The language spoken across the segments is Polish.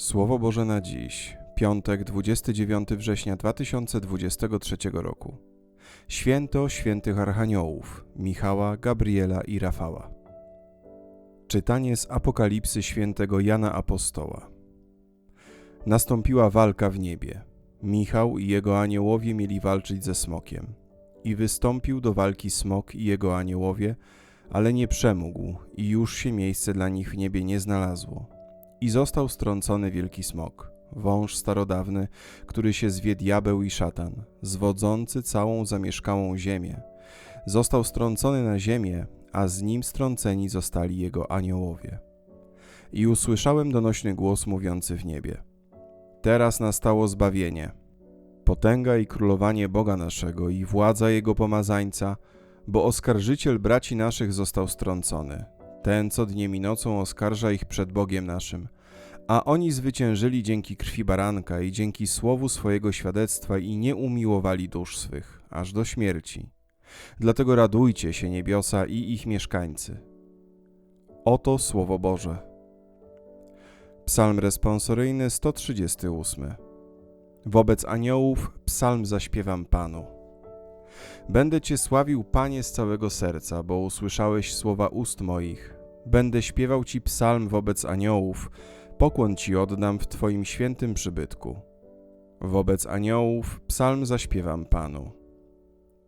Słowo Boże na dziś, piątek 29 września 2023 roku. Święto świętych archaniołów Michała, Gabriela i Rafała. Czytanie z Apokalipsy świętego Jana Apostoła. Nastąpiła walka w niebie. Michał i jego aniołowie mieli walczyć ze smokiem. I wystąpił do walki smok i jego aniołowie, ale nie przemógł i już się miejsce dla nich w niebie nie znalazło. I został strącony wielki smok, wąż starodawny, który się zwie diabeł i szatan, zwodzący całą zamieszkałą ziemię. Został strącony na ziemię, a z nim strąceni zostali jego aniołowie. I usłyszałem donośny głos mówiący w niebie. Teraz nastało zbawienie, potęga i królowanie Boga naszego i władza Jego pomazańca, bo oskarżyciel braci naszych został strącony, ten, co dniem i nocą oskarża ich przed Bogiem naszym. A oni zwyciężyli dzięki krwi baranka i dzięki słowu swojego świadectwa i nie umiłowali dusz swych, aż do śmierci. Dlatego radujcie się niebiosa i ich mieszkańcy. Oto Słowo Boże. Psalm responsoryjny 138. Wobec aniołów psalm zaśpiewam Panu. Będę Cię sławił, Panie, z całego serca, bo usłyszałeś słowa ust moich. Będę śpiewał Ci psalm wobec aniołów, pokłon Ci oddam w Twoim świętym przybytku. Wobec aniołów psalm zaśpiewam Panu.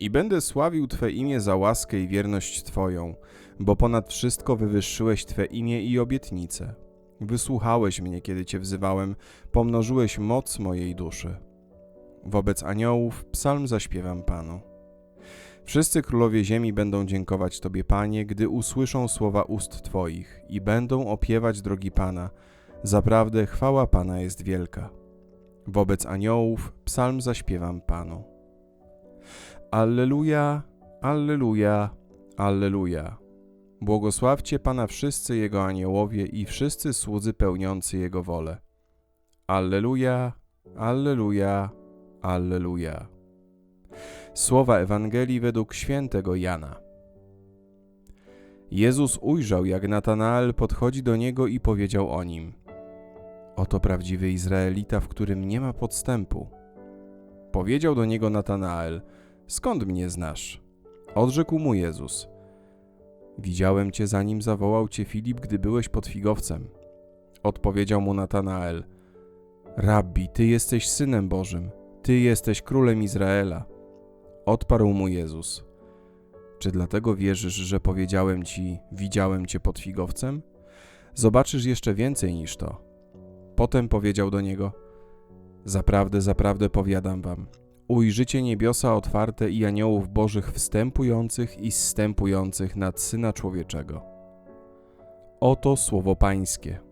I będę sławił Twe imię za łaskę i wierność Twoją, bo ponad wszystko wywyższyłeś Twe imię i obietnice. Wysłuchałeś mnie, kiedy Cię wzywałem, pomnożyłeś moc mojej duszy. Wobec aniołów psalm zaśpiewam Panu. Wszyscy królowie ziemi będą dziękować Tobie, Panie, gdy usłyszą słowa ust Twoich i będą opiewać drogi Pana. Zaprawdę chwała Pana jest wielka. Wobec aniołów psalm zaśpiewam Panu. Alleluja, Alleluja, Alleluja. Błogosławcie Pana wszyscy Jego aniołowie i wszyscy słudzy pełniący Jego wolę. Alleluja, Alleluja, Alleluja. Słowa Ewangelii według świętego Jana. Jezus ujrzał, jak Natanael podchodzi do niego i powiedział o nim: Oto prawdziwy Izraelita, w którym nie ma podstępu. Powiedział do niego Natanael: Skąd mnie znasz? Odrzekł mu Jezus: Widziałem cię, zanim zawołał cię Filip, gdy byłeś pod figowcem. Odpowiedział mu Natanael: Rabbi, ty jesteś synem Bożym, ty jesteś królem Izraela. Odparł mu Jezus: Czy dlatego wierzysz, że powiedziałem ci, widziałem cię pod figowcem? Zobaczysz jeszcze więcej niż to. Potem powiedział do niego: Zaprawdę, zaprawdę powiadam wam, ujrzycie niebiosa otwarte i aniołów bożych wstępujących i zstępujących nad Syna Człowieczego. Oto słowo Pańskie.